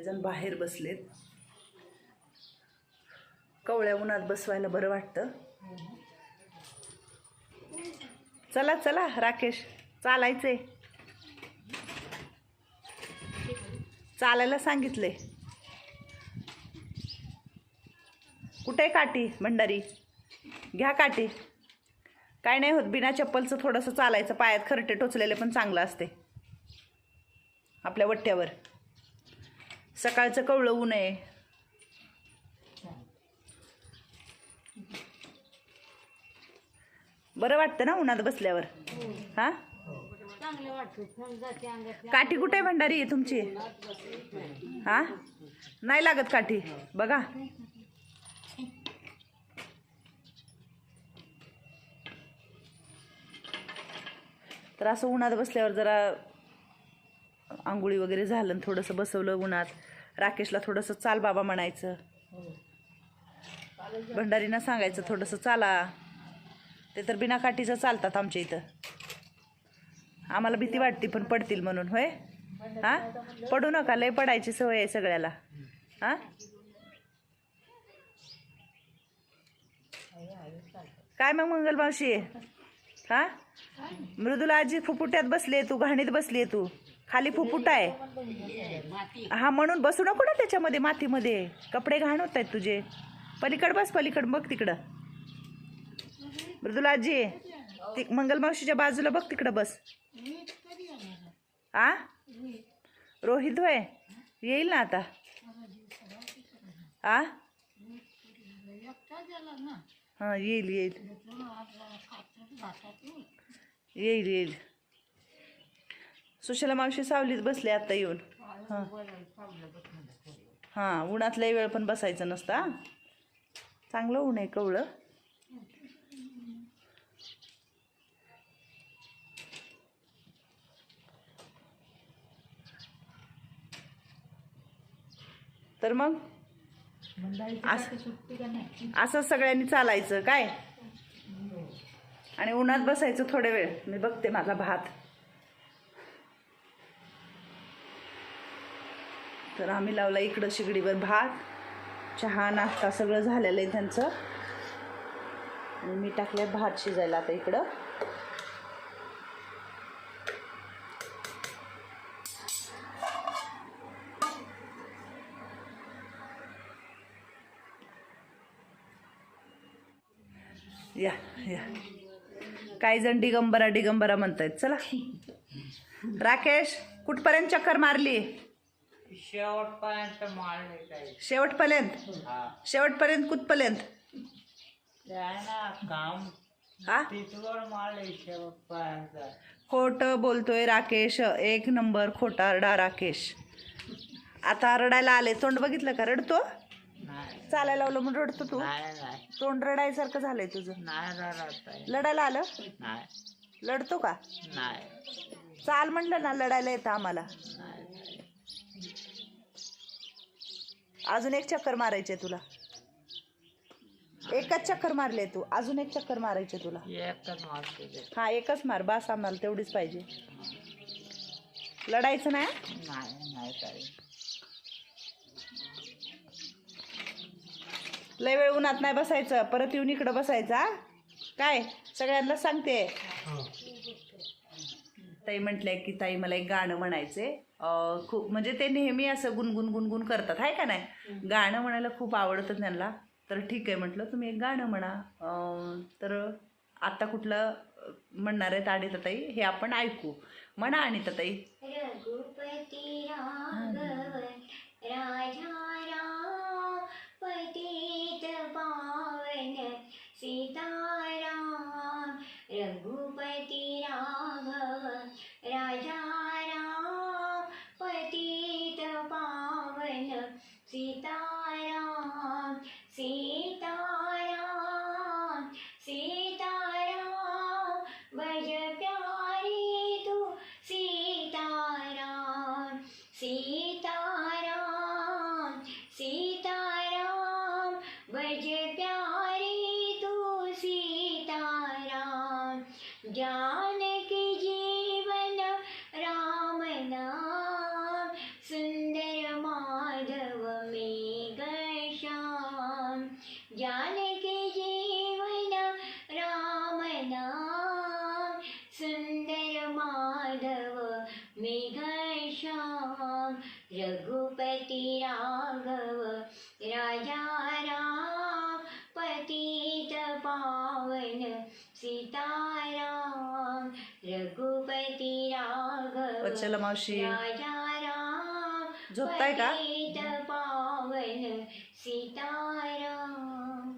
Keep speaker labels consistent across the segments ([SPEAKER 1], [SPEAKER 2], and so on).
[SPEAKER 1] सगळेजण बाहेर बसलेत. कवळ्या उन्हात बसवायला बरं वाटतं. चला चला राकेश चालायचंय. चालायला सांगितले. कुठे काठी भंडारी घ्या काठी. काय नाही होत बिना चप्पलचं थोडंसं चालायचं. पायात खरटे टोचलेले पण चांगलं असते. आपल्या वट्ट्यावर. सकाळचं कवळं ऊन आहे. बरं वाटतं ना उन्हात बसल्यावर? हा? काठी कुठे आहे भंडारी? आहे तुमची? हा? नाही लागत काठी. बघा. तर असं उन्हात बसल्यावर जरा आंघोळी वगैरे झालं आणि थोडंसं बसवलं उन्हात. राकेशला थोडंसं चाल बाबा म्हणायचं. भंडारींना सांगायचं थोडंसं चाला. ते तर बिना काठीचं चालतात आमच्या इथं. आम्हाला भीती वाटते पण पडतील म्हणून होय? हा? पडू नका लय पडायची सवय आहे सगळ्याला. हा? काय मग मंगल मावशी? हा? मृदुला आजी फुफुट्यात बसली तू घाणीत बसली तू. खाली फुफुट आहे हा म्हणून बसू नको ना त्याच्यामध्ये मातीमध्ये. कपडे घाण होत आहेत तुझे. पलीकड बस पलीकड बघ तिकडं. मृदुला आजी ती मंगल मावशीच्या बाजूला बघ तिकडं बस. आ? रोहित होय. येईल ना आता. आ? हां येईल येईल. येईल येईल. सुशला मावशी सावलीत बसले आता येऊन. हां. हां उन्हात लई वेळ पण बसायचं नसता. चांगलं ऊन आहे कवळं. तर मग? असं असं सगळ्यांनी चालायचं काय? आणि उन्हात बसायचं थोडे वेळ. मी बघते माझा भात. तर आम्ही लावला इकडं शिगडीवर भात चहा नाश्ता सगळं झालेलं आहे त्यांचं. आणि मी टाकले भात शिजायला आता इकडं. या या. काही जण डिगंबरा डिगंबरा म्हणतायत. चला. राकेश कुठपर्यंत चक्कर मारली?
[SPEAKER 2] शेवटपर्यंत
[SPEAKER 1] शेवटपर्यंत?
[SPEAKER 2] हा.
[SPEAKER 1] शेवटपर्यंत कुठपर्यंत?
[SPEAKER 2] ते आहे ना काम.
[SPEAKER 1] हा?
[SPEAKER 2] तिथवर मारले शेवटपर्यंत.
[SPEAKER 1] खोटं बोलतोय राकेश. एक नंबर खोटारडा राकेश. आता रडायला आले. तोंड बघितलं का? रडतो?
[SPEAKER 2] नाही.
[SPEAKER 1] चालायला लावलं म्हणून रडतो तू?
[SPEAKER 2] नाही नाही.
[SPEAKER 1] तोंड रडायसारखं झालंय तुझं.
[SPEAKER 2] नाही रडत आहे.
[SPEAKER 1] लढायला आलं?
[SPEAKER 2] नाही.
[SPEAKER 1] लढतो का?
[SPEAKER 2] नाही.
[SPEAKER 1] चाल म्हणलं ना लढायला येतं आम्हाला.
[SPEAKER 2] नाही.
[SPEAKER 1] अजून एक चक्कर मारायचे तुला. एकच चक्कर मारले तू. अजून एक चक्कर मारायचे तुला. हा एकच मार. बास आम्हाला तेवढीच पाहिजे. लढायचं नाही लय वेळ उन्हात नाही बसायचं. परत येऊन इकडं बसायचं? काय? सगळ्यांना सांगते. ताई म्हटलंय की ताई मला एक गाणं म्हणायचे खूप म्हणजे ते नेहमी असं गुणगुण गुणगुण करतात आहे का नाही? गाणं म्हणायला खूप आवडतं त्यांना. तर ठीक आहे म्हटलं तुम्ही एक गाणं म्हणा. तर आता कुठलं म्हणणार आहेत आणि ताई? हे आपण ऐकू. म्हणा आणि ताई.
[SPEAKER 3] रघुपती राघव राजा राम पतित पावन सीताराम रघुपती राघव
[SPEAKER 1] वत्सला मावशी.
[SPEAKER 3] राजा राम
[SPEAKER 1] झोपताय का?
[SPEAKER 3] पतित पावन सीताराम.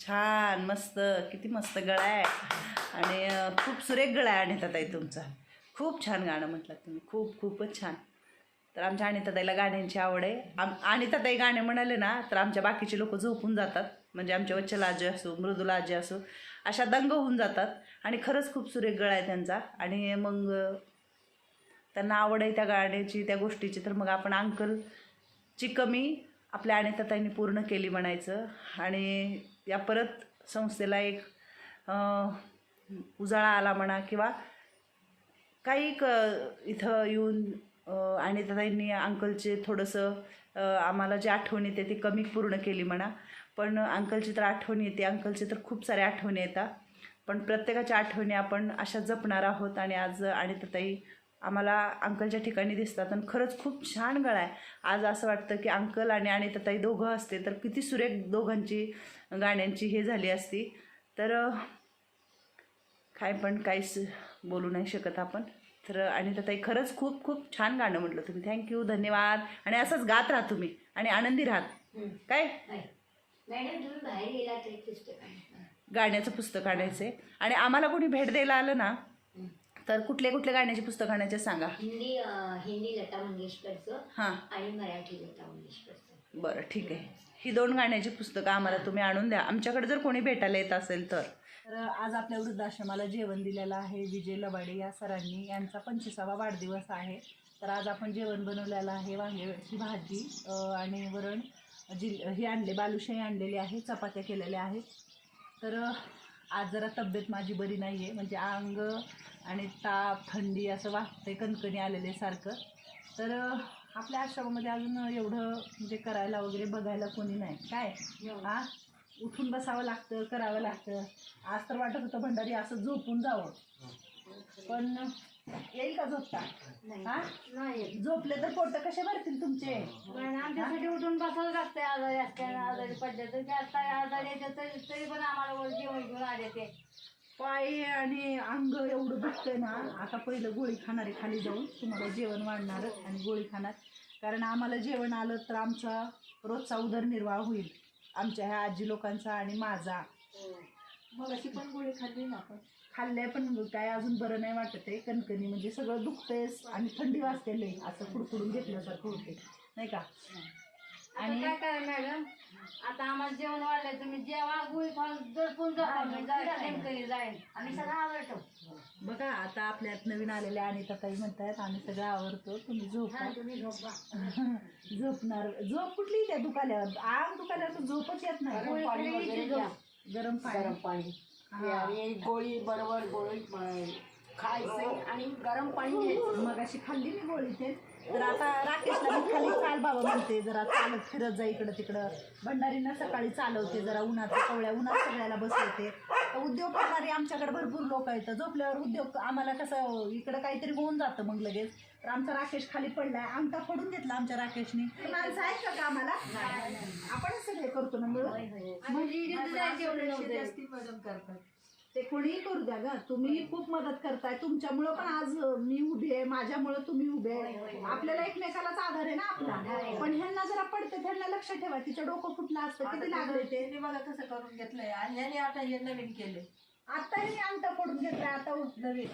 [SPEAKER 1] छान मस्त किती मस्त गळा आहे. आणि खूप सुरेख गळा आहे अनिताताई तुमचा. खूप छान गाणं म्हटलं तुम्ही. खूप खूपच छान. तर आमच्या अनिताताईला गाण्यांची आवड आहे. आम अनिताताई गाणे म्हणाले ना तर आमच्या बाकीचे लोक झोपून जातात. म्हणजे आमच्या वच्चला आजी असो मृदुला आजी असो अशा दंग होऊन जातात. आणि खरंच खूप सुरेख गळा आहे त्यांचा. आणि मग त्यांना आवड आहे त्या गाण्याची त्या गोष्टीची. तर मग आपण अंकलची कमी आपल्या अनिताताईंनी पूर्ण केली म्हणायचं. आणि या परत संस्थेला एक उजाळा आला म्हणा किंवा काही क इथं येऊन आणि अनिताताईंनी अंकलचे थोडंसं आम्हाला जी आठवण येते ती कमी पूर्ण केली म्हणा. पण अंकलची तर आठवण येते अंकलचे तर खूप साऱ्या आठवणी येतात. पण प्रत्येकाच्या आठवणी आपण अशा जपणार आहोत आणि आज अनिताताई आम्हाला अंकलच्या ठिकाणी दिसतात आणि खरंच खूप छान गळा आहे. आज असं वाटतं की अंकल आणि अनिताताई दोघं असते तर किती सुरेख दोघांची गाण्यांची हे झाली असती. तर काय पण काहीच बोलू नाही शकत आपण. तर अनिताताई खरंच खूप खूप छान गाणं म्हटलं तुम्ही. थँक्यू धन्यवाद. आणि असंच गात राहा तुम्ही आणि आनंदी राहा. काय? गाण्याचं पुस्तक आणायचं आहे आणि आम्हाला कोणी भेट द्यायला आलं ना तर कुठले कुठले गाण्याचे पुस्तक आणायचे सांगा.
[SPEAKER 3] हिंदी हिंदी लता मंगेशकरचं
[SPEAKER 1] हां.
[SPEAKER 3] आणि मराठी लता मंगेशकरचं.
[SPEAKER 1] बरं ठीक आहे. ही दोन गाण्याची पुस्तकं आम्हाला तुम्ही आणून द्या. आमच्याकडे जर कोणी भेटायला येत असेल तर. तर आज आपल्या वृद्धाश्रमाला जेवण दिलेलं आहे. विजय लवाडे या सरांनी. यांचा पंचवीसावा वाढदिवस आहे. तर आज आपण जेवण बनवलेलं आहे. वांग्याची भाजी आणि वरण जि हे आणले बालुशाही आणलेली आहे. चपात्या केलेल्या आहेत. तर आज जरा तब्येत माझी बरी नाही आहे म्हणजे अंग आणि ताप थंडी असं वाटतंय कणकणी आलेले सारखं. तर आपल्या आश्रमामध्ये अजून एवढं म्हणजे करायला वगैरे बघायला कोणी नाही. काय? हा उठून बसावं लागतं करावं लागतं. आज तर वाटत होतं भंडारी असं झोपून जावं. पण येईल का झोपता? हा?
[SPEAKER 3] नाही
[SPEAKER 1] झोपले तर पोट कसे भरतील तुमचे?
[SPEAKER 4] आमच्यासाठी उठून बसावं लागतंय आजारी असताना आजारी पडले तर काय आजारी येते तरी तरी पण आम्हाला वर जेवण घेऊन आले ते
[SPEAKER 1] पाय आणि अंग एवढं दुखतंय ना आता पहिलं गोळी खाणारे खाली जाऊन तुम्हाला जेवण वाढणारच आणि गोळी खाणार. कारण आम्हाला जेवण आलं तर आमचा रोजचा उदरनिर्वाह होईल. आमच्या ह्या आजी लोकांचा आणि माझा.
[SPEAKER 4] मग अशी पण गोळी खाल्ली ना आपण.
[SPEAKER 1] खाल्लंय पण काय अजून बरं नाही वाटत आहे. कणकणी म्हणजे सगळं दुखतंय आणि थंडी वाजते लई. असं कुडकुडून घेतल्यासारखं होते नाही का?
[SPEAKER 4] आता काय करा मॅडम? आता आम्हाला जेवण वाढलंय तुम्ही जेव्हा जाईल आम्ही सगळं आवडतो
[SPEAKER 1] बघा आता आपल्यात नवीन आलेल्या आणि ताई म्हणतायत आम्ही सगळं आवडतो तुम्ही झोपा.
[SPEAKER 4] हा तुम्ही झोपा.
[SPEAKER 1] झोपणार. झोप कुठली त्या दुखाल्यावर? आग दुखाल्यावर झोपच येत नाही.
[SPEAKER 4] गोळी
[SPEAKER 1] पाणी. गरम
[SPEAKER 5] गरम
[SPEAKER 1] पाणी. हा.
[SPEAKER 5] गोळी बरोबर गोळी खायचं आणि गरम पाणी घ्यायचं.
[SPEAKER 1] मग अशी खाल्ली मी गोळी ते. तर आता राकेशला मी खाली चाल बाबा म्हणते जरा चालत फिरत जा इकडं तिकडं. भंडारींना सकाळी चालवते जरा उन्हाच्या कवळ्या उन्हात सगळ्याला बसवते. उद्योग करणारे आमच्याकडे भरपूर लोक आहेत. झोपल्यावर उद्योग आम्हाला कसं इकडं काहीतरी होऊन जातं मग लगेच. तर आमचा राकेश खाली पडलाय. आमचा फोडून घेतला आमच्या राकेशने. माणसं आहेत का कामाला? आपणच सगळे करतो ना मिळून.
[SPEAKER 4] म्हणजे
[SPEAKER 1] ते कोणीही करू द्या ग. तुम्ही खूप मदत करताय. तुमच्यामुळं पण आज मी उभी आहे. माझ्यामुळं तुम्ही उभे आहे. आपल्याला एकमेकालाच आधार आहे ना आपला. पण ह्यांना जरा पडते ह्यांना लक्ष ठेवा. तिचं डोकं फुटलं असतं किती लागले ते.
[SPEAKER 4] ते बघा कसं करून घेतलंय. आणि याने आता हे नवीन केले
[SPEAKER 1] आता मी अंगठा पडून घेतलाय. आता उठलं रे.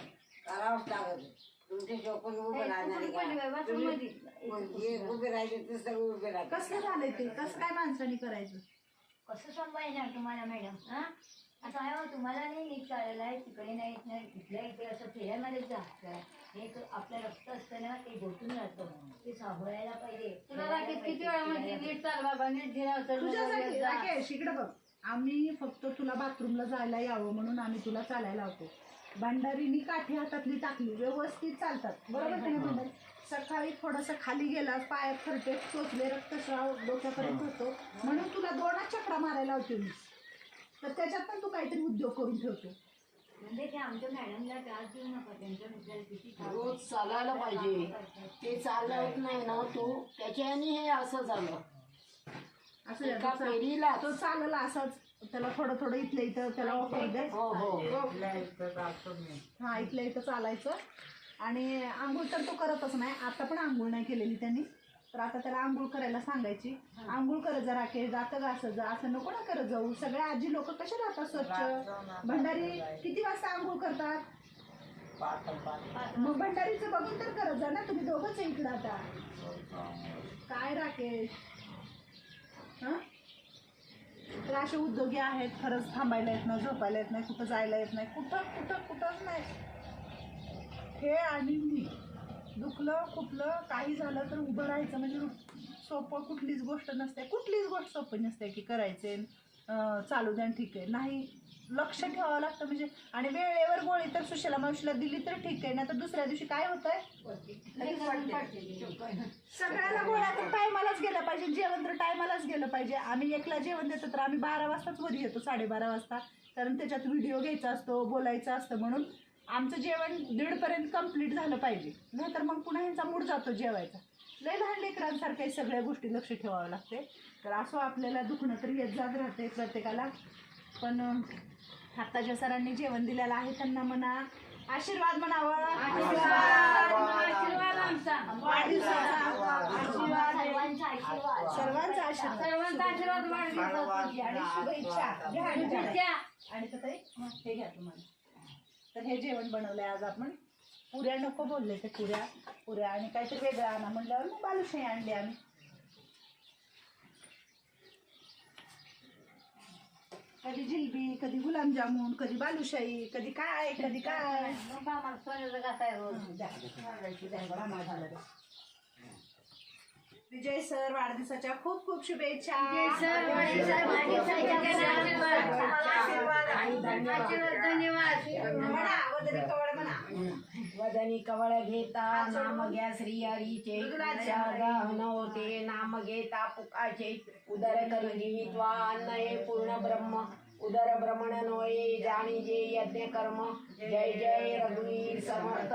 [SPEAKER 5] करावंच लागत तुमच्या झोपून उभे राहणार हे उभे राहिले तर सगळे उभे राहतात
[SPEAKER 1] कसलं झालंय ते? कसं काय माणसाने करायचं?
[SPEAKER 3] कसं सांभाळणार तुम्हाला मॅडम? हा? आता आहे हो, तुम्हाला नाही नीट चालायला आहे तिकडे नाही येत नाही इथल्या इथे असं फिरायमध्ये जा. हे आपलं रक्त असतं ना ते गोठून राहतं. ते सांभाळायला पाहिजे.
[SPEAKER 4] तुला राकेश किती वेळा म्हणजे नीट चाल बाबा नीट धिरा
[SPEAKER 1] तुझ्यासाठी राकेश इकडे बघ. आम्ही फक्त तुला बाथरूमला जायला यावं म्हणून आम्ही तुला चालायला लावतो. भंडारीनी काठी हातातली टाकली व्यवस्थित चालतात. बरोबर का नाही भंडारी? सकाळी थोडंसं खाली गेला पायात खरटे चोचले रक्तस्राव डोक्यापर्यंत होतो. म्हणून तुला दोनच चक्रा मारायला लावते मी. तर त्याच्यात पण तू काहीतरी उद्योग करून ठेवतो.
[SPEAKER 3] म्हणजे ते आमच्या मॅडमला त्रास देऊ नका त्यांच्या मित्राला किती त्रास
[SPEAKER 6] रोज चालायला पाहिजे. ते चालत नाही ना तू. त्याच्याने हे असं झालं.
[SPEAKER 1] असं
[SPEAKER 6] एका
[SPEAKER 1] तो चा-
[SPEAKER 6] पेढीला
[SPEAKER 1] तो चालला असाच. त्याला थोडं थोडं इथलं इथं त्याला ऑफर द्या
[SPEAKER 6] हो हो.
[SPEAKER 1] हा इथल्या इथं चालायचं. आणि आंघोळ तर तो करतच नाही. आता पण आंघोळ नाही केलेली त्यांनी. तर आता त्याला आंघोळ करायला सांगायची. आंघोळ करत जरा के जातं का असं जा असं नको ना करत जाऊ. सगळे आजी लोक कसे राहतात स्वच्छ? भंडारी किती वाजता आंघोळ करतात? मग भंडारीचं बघून तर करत जा ना तुम्ही दोघंच आहे इकडं आता. काय राकेश? हा? तर असे उद्योगी आहेत खरंच थांबायला येत नाही झोपायला येत नाही कुठं जायला येत नाही कुठं कुठं कुठंच नाही. हे आणि मी. दुखलं खुपलं काही झालं तर उभं राहायचं. म्हणजे सोपं कुठलीच गोष्ट नसते. कुठलीच गोष्ट सोपी नसते की करायचे. चालू द्या ठीक आहे. नाही लक्ष ठेवावं लागतं म्हणजे. आणि वेळेवर गोळी तर सुशेला मावशीला दिली तर ठीक आहे. ना तर दुसऱ्या दिवशी काय होतंय? सगळ्याला गोळ्या तर टायमालाच गेलं पाहिजे. जेवण तर टायमालाच गेलं पाहिजे. आम्ही एकला जेवण देतो तर आम्ही बारा वाजताच वरी येतो साडेबारा वाजता. कारण त्याच्यात व्हिडिओ घ्यायचा असतो बोलायचं असतं म्हणून. आमचं जेवण दीडपर्यंत कंप्लीट झालं पाहिजे. नाहीतर मग पुन्हा यांचा मूड जातो जेवायचा. लय लहान लेकरांसारख्या सगळ्या गोष्टी लक्ष ठेवावं लागते. तर असं आपल्याला दुखणं तर येत जात राहते प्रत्येकाला. पण आत्ताच्या सरांनी जेवण दिलेलं आहे त्यांना म्हणा आशीर्वाद म्हणावा.
[SPEAKER 4] आशीर्वाद. आमचा.
[SPEAKER 3] सर्वांचा आशीर्वाद.
[SPEAKER 1] सर्वांचा आशीर्वाद.
[SPEAKER 4] सर्वांचा आशीर्वाद वाढदिवसाचा.
[SPEAKER 1] आणि शुभेच्छा. आणि हे घ्या तुम्हाला. तर हे जेवण बनवलंय आज आपण. पुऱ्या नको बोलले ते पुऱ्या. पुऱ्या आणि काहीतरी वेगळं आणा म्हणल्यावर मग बालुशाही आणली आम्ही. कधी जिलबी कधी गुलाबजामुन कधी बालुशाही कधी काय कधी काय?
[SPEAKER 3] नको आम्हाला सोन्याचं
[SPEAKER 1] द्या. विजय सर वाढदिवसाच्या खूप खूप शुभेच्छा.
[SPEAKER 6] वदनी कवळ घेता नाम घ्या श्री हरीचे. गहन होते नाम घेता पुकाचे. उदर करी जीवित्वा अन्न हे पूर्ण ब्रह्म. उदर भ्रमण नोये जाणी जे यज्ञ कर्म. जय जय रघुवीर समर्थ.